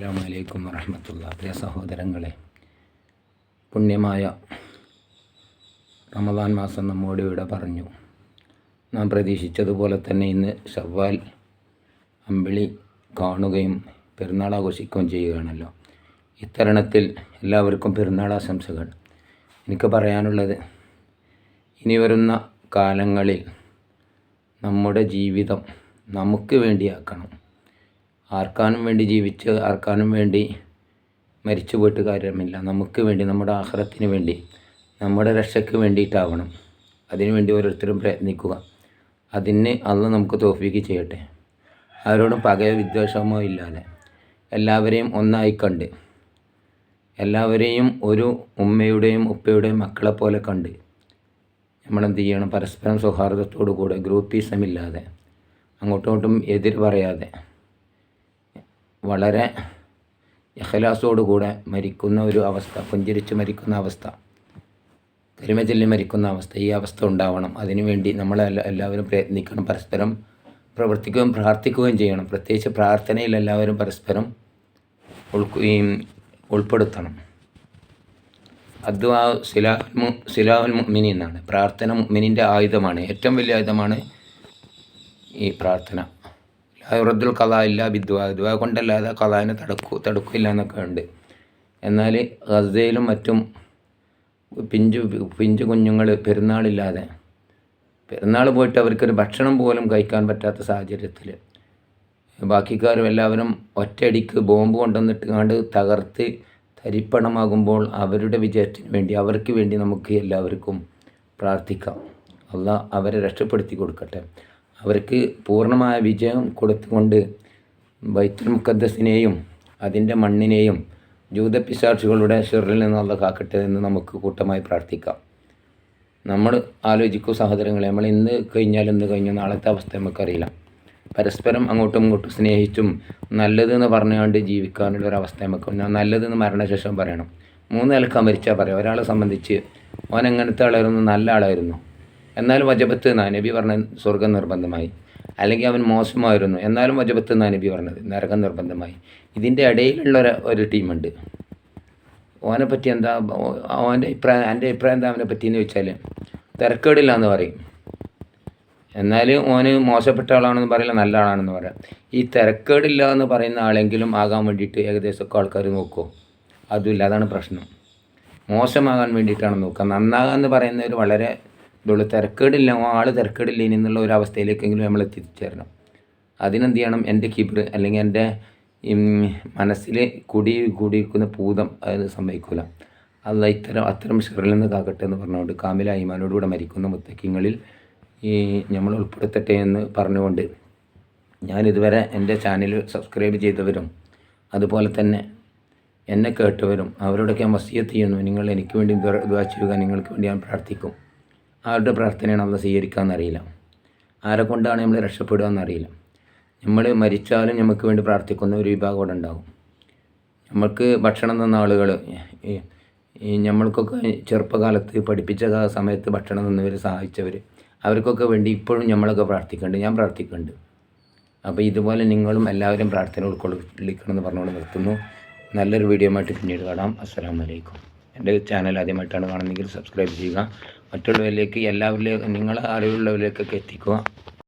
അസ്സാമലൈക്കും വറഹമത്തുള്ള പ്രിയ സഹോദരങ്ങളെ പുണ്യമായ റമദാൻ മാസം നമ്മോട് ഇവിടെ പറഞ്ഞു. നാം പ്രതീക്ഷിച്ചതുപോലെ തന്നെ ഇന്ന് ഷവ്വാൽ അമ്പിളി കാണുകയും പെരുന്നാൾ ആഘോഷിക്കുകയും ചെയ്യുകയാണല്ലോ. ഇത്തരണത്തിൽ എല്ലാവർക്കും പെരുന്നാൾ ആശംസകൾ. എനിക്ക് പറയാനുള്ളത് ഇനി വരുന്ന കാലങ്ങളിൽ നമ്മുടെ ജീവിതം നമുക്ക് വേണ്ടിയാക്കണം. ആർക്കാനും വേണ്ടി ജീവിച്ച് ആർക്കാനും വേണ്ടി മരിച്ചു പോയിട്ട് കാര്യമില്ല. നമുക്ക് വേണ്ടി നമ്മുടെ ആഹാരത്തിന് വേണ്ടി നമ്മുടെ രക്ഷയ്ക്ക് വേണ്ടിയിട്ടാവണം. അതിനു വേണ്ടി ഓരോരുത്തരും പ്രയത്നിക്കുക. അതിന് അന്ന് നമുക്ക് തോഫിക്ക് ചെയ്യട്ടെ. ആരോടും പകയോ വിദ്വേഷമോ ഇല്ലാതെ. എല്ലാവരെയും ഒന്നായി കണ്ട്. എല്ലാവരെയും ഒരു ഉമ്മയുടെയും ഉപ്പയുടെയും മക്കളെ പോലെ കണ്ട്. നമ്മളെന്ത് ചെയ്യണം? പരസ്പരം സൗഹാർദ്ദത്തോടു കൂടെ ഗ്രൂപ്പീസം ഇല്ലാതെ അങ്ങോട്ടും ഇങ്ങോട്ടും എതിര് പറയാതെ. വളരെ ഇഖലാസോടുകൂടെ മരിക്കുന്ന ഒരു അവസ്ഥ പുഞ്ചിരിച്ച് മരിക്കുന്ന അവസ്ഥ കരിമ ചൊല്ലി മരിക്കുന്ന അവസ്ഥ ഈ അവസ്ഥ ഉണ്ടാവണം. അതിനുവേണ്ടി നമ്മൾ എല്ലാ- എല്ലാവരും പ്രയത്നിക്കണം. പരസ്പരം പ്രവർത്തിക്കുകയും പ്രാർത്ഥിക്കുകയും ചെയ്യണം. പ്രത്യേകിച്ച് പ്രാർത്ഥനയിൽ എല്ലാവരും പരസ്പരം ഉൾക്കുകയും ഉൾപ്പെടുത്തണം. അദ്വാ മു സിലാഹുൽ മുഅ്മിനി എന്നാണ്. പ്രാർത്ഥന മുഅ്മിനിന്റെ ആയുധമാണ്. ഏറ്റവും വലിയ ആയുധമാണ് ഈ പ്രാർത്ഥന. ലായുറദ്ദുൽ കഥ ഇല്ല ബിദ്വ. ദ്വ കൊണ്ടല്ലാതെ കഥാനെ തടക്കൂ തടുക്കില്ല എന്നൊക്കെ ഉണ്ട്. എന്നാൽ ഗസയിലും മറ്റും പിഞ്ചു പിഞ്ചു കുഞ്ഞുങ്ങൾ പെരുന്നാളില്ലാതെ പെരുന്നാൾ പോയിട്ട് അവർക്കൊരു ഭക്ഷണം പോലും കഴിക്കാൻ പറ്റാത്ത സാഹചര്യത്തിൽ ബാക്കിക്കാരും എല്ലാവരും ഒറ്റയടിക്ക് ബോംബ് കൊണ്ടുവന്നിട്ട് കണ്ട് തകർത്ത് തരിപ്പണമാകുമ്പോൾ അവരുടെ വിജയത്തിന് വേണ്ടി അവർക്ക് വേണ്ടി നമുക്ക് എല്ലാവർക്കും പ്രാർത്ഥിക്കാം. അല്ല അവരെ രക്ഷപ്പെടുത്തി കൊടുക്കട്ടെ. അവർക്ക് പൂർണമായ വിജയം കൊടുത്തുകൊണ്ട് ബൈത്തുൽ അതിന്റെ മണ്ണിനെയും ജൂതപിശാച്ചുകളുടെ ഷെറിൽ നിന്നുള്ള കാക്കട്ടെ എന്ന് നമുക്ക് കൂട്ടമായി പ്രാർത്ഥിക്കാം. നമ്മൾ ആലോചിക്കൂ സഹോദരങ്ങളെ നമ്മൾ ഇന്ന് കഴിഞ്ഞാൽ ഇന്ന് കഴിഞ്ഞാൽ നാളത്തെ അവസ്ഥ നമുക്കറിയില്ല. പരസ്പരം അങ്ങോട്ടും ഇങ്ങോട്ടും സ്നേഹിച്ചും നല്ലതെന്ന് പറഞ്ഞുകൊണ്ട് ജീവിക്കാനുള്ള ഒരു അവസ്ഥ നമുക്ക് നല്ലതെന്ന് മരണശേഷം പറയണം. മൂന്ന് നിലക്കാൻ മരിച്ചാൽ പറയാം. ഒരാളെ സംബന്ധിച്ച് ഓൻ എങ്ങനത്തെ ആളായിരുന്നു? നല്ല ആളായിരുന്നു. എന്നാലും വജപത്ത് എന്നാ നബി പറഞ്ഞ സ്വർഗം നിർബന്ധമായി. അല്ലെങ്കിൽ അവൻ മോശമായിരുന്നു എന്നാലും വജപത്ത് എന്നാ നബി പറഞ്ഞത് നരകം നിർബന്ധമായി. ഇതിന്റെ ഇടയിലുള്ള ഒരു ഒരു ടീമുണ്ട്. ഓനെ പറ്റി എന്താ ഓന്റെ അഭിപ്രായം എന്റെ അഭിപ്രായം എന്താ അവനെ പറ്റിയെന്ന് ചോദിച്ചാൽ തിരക്കേടില്ല എന്ന് പറയും. എന്നാൽ ഓന് മോശപ്പെട്ട ആളാണെന്ന് പറയില്ല നല്ല ആളാണെന്ന് പറയാം. ഈ തിരക്കേടില്ല എന്ന് പറയുന്ന ആളെങ്കിലും ആകാൻ വേണ്ടിയിട്ട് ഏകദേശമൊക്കെ ആൾക്കാർ നോക്കുമോ അതുമില്ല അതാണ് പ്രശ്നം. മോശമാകാൻ വേണ്ടിയിട്ടാണ് നോക്കുക. നന്നാകാന്ന് പറയുന്നവർ വളരെ ഇതുള്ളൂ. തിരക്കേടില്ല. ആൾ തിരക്കേടില്ല ഇനി എന്നുള്ള ഒരു അവസ്ഥയിലേക്കെങ്കിലും നമ്മൾ എത്തിച്ചേരണം. അതിനെന്ത് ചെയ്യണം? എന്റെ കിബിർ അല്ലെങ്കിൽ എന്റെ മനസ്സിൽ കുടി കൂടിയിരിക്കുന്ന ഭൂതം അത് സംഭവിക്കില്ല അല്ല ഇത്തരം അത്തരം ഷെറിൽ നിന്ന് കാക്കട്ടെ എന്ന് പറഞ്ഞുകൊണ്ട് കാമില ഈമാനോടുകൂടെ മരിക്കുന്ന മുത്തക്കിങ്ങളിൽ ഈ നമ്മൾ ഉൾപ്പെടുത്തട്ടെ എന്ന് പറഞ്ഞുകൊണ്ട് ഇതുവരെ എന്റെ ചാനൽ സബ്സ്ക്രൈബ് ചെയ്തവരും അതുപോലെ തന്നെ എന്നെ കേട്ടവരും അവരോടൊക്കെ ഞാൻ വസിയത്ത് ചെയ്യുന്നു. നിങ്ങൾ എനിക്ക് വേണ്ടി ദുആ ചെയ്യുക. നിങ്ങൾക്ക് വേണ്ടി ഞാൻ പ്രാർത്ഥിക്കും. ആരുടെ പ്രാർത്ഥനയാണ് അല്ല സ്വീകരിക്കാമെന്നറിയില്ല ആരെ കൊണ്ടാണ് നമ്മൾ രക്ഷപ്പെടുക എന്നറിയില്ല നമ്മൾ മരിച്ചാലും നമുക്ക് വേണ്ടി പ്രാർത്ഥിക്കുന്ന ഒരു വിഭാഗം അവിടെ ഉണ്ടാകും നമ്മൾക്ക് ഭക്ഷണം തന്ന ആളുകൾ നമ്മൾക്കൊക്കെ ചെറുപ്പകാലത്ത് പഠിപ്പിച്ച സമയത്ത് ഭക്ഷണം തന്നവർ സഹായിച്ചവർ അവർക്കൊക്കെ വേണ്ടി ഇപ്പോഴും നമ്മളൊക്കെ പ്രാർത്ഥിക്കുന്നുണ്ട് ഞാൻ പ്രാർത്ഥിക്കുന്നുണ്ട് അപ്പോൾ ഇതുപോലെ നിങ്ങളും എല്ലാവരും പ്രാർത്ഥന ഉൾക്കൊള്ളിക്കണം എന്ന് പറഞ്ഞുകൊണ്ട് നിർത്തുന്നു. നല്ലൊരു വീഡിയോ ആയിട്ട് പിന്നീട് കാണാം. അസ്സാം വലൈക്കും എന്റെ ചാനൽ ആദ്യമായിട്ടാണ് കാണുന്നതെങ്കിൽ സബ്സ്ക്രൈബ് ചെയ്യുക. മറ്റുള്ളവരിലേക്ക് എല്ലാവരിലേക്കും നിങ്ങളെ അറിവുള്ളവരിലേക്കൊക്കെ എത്തിക്കുക.